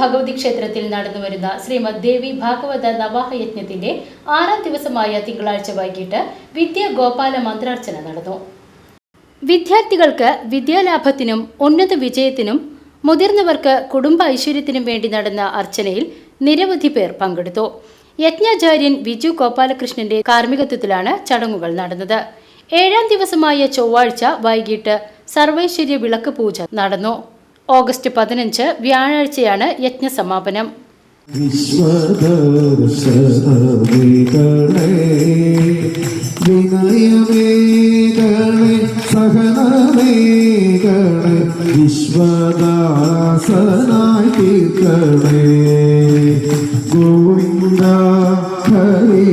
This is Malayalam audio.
ഭഗവതി ക്ഷേത്രത്തിൽ നടന്നുവരുന്ന ശ്രീമദ് ദേവി ഭാഗവത നവാഹ യജ്ഞത്തിന്റെ ആറാം ദിവസമായ തിങ്കളാഴ്ച വൈകിട്ട് വിദ്യാഗോപാല മന്ത്രാർച്ചന നടന്നു. വിദ്യാർത്ഥികൾക്ക് വിദ്യാലാഭത്തിനും ഉന്നത വിജയത്തിനും മുതിർന്നവർക്ക് കുടുംബ ഐശ്വര്യത്തിനും വേണ്ടി നടന്ന അർച്ചനയിൽ നിരവധി പേർ പങ്കെടുത്തു. യജ്ഞാചാര്യൻ വിജു ഗോപാലകൃഷ്ണന്റെ കാർമ്മികത്വത്തിലാണ് ചടങ്ങുകൾ നടന്നത്. ഏഴാം ദിവസമായ ചൊവ്വാഴ്ച വൈകിട്ട് സർവൈശ്വര്യ വിളക്ക് പൂജ നടന്നു. ഓഗസ്റ്റ് പതിനഞ്ച് വ്യാഴാഴ്ചയാണ് യജ്ഞസമാപനം. സമാപനം സഹനമേകളെ വിശ്വദാസനായി Hari Hari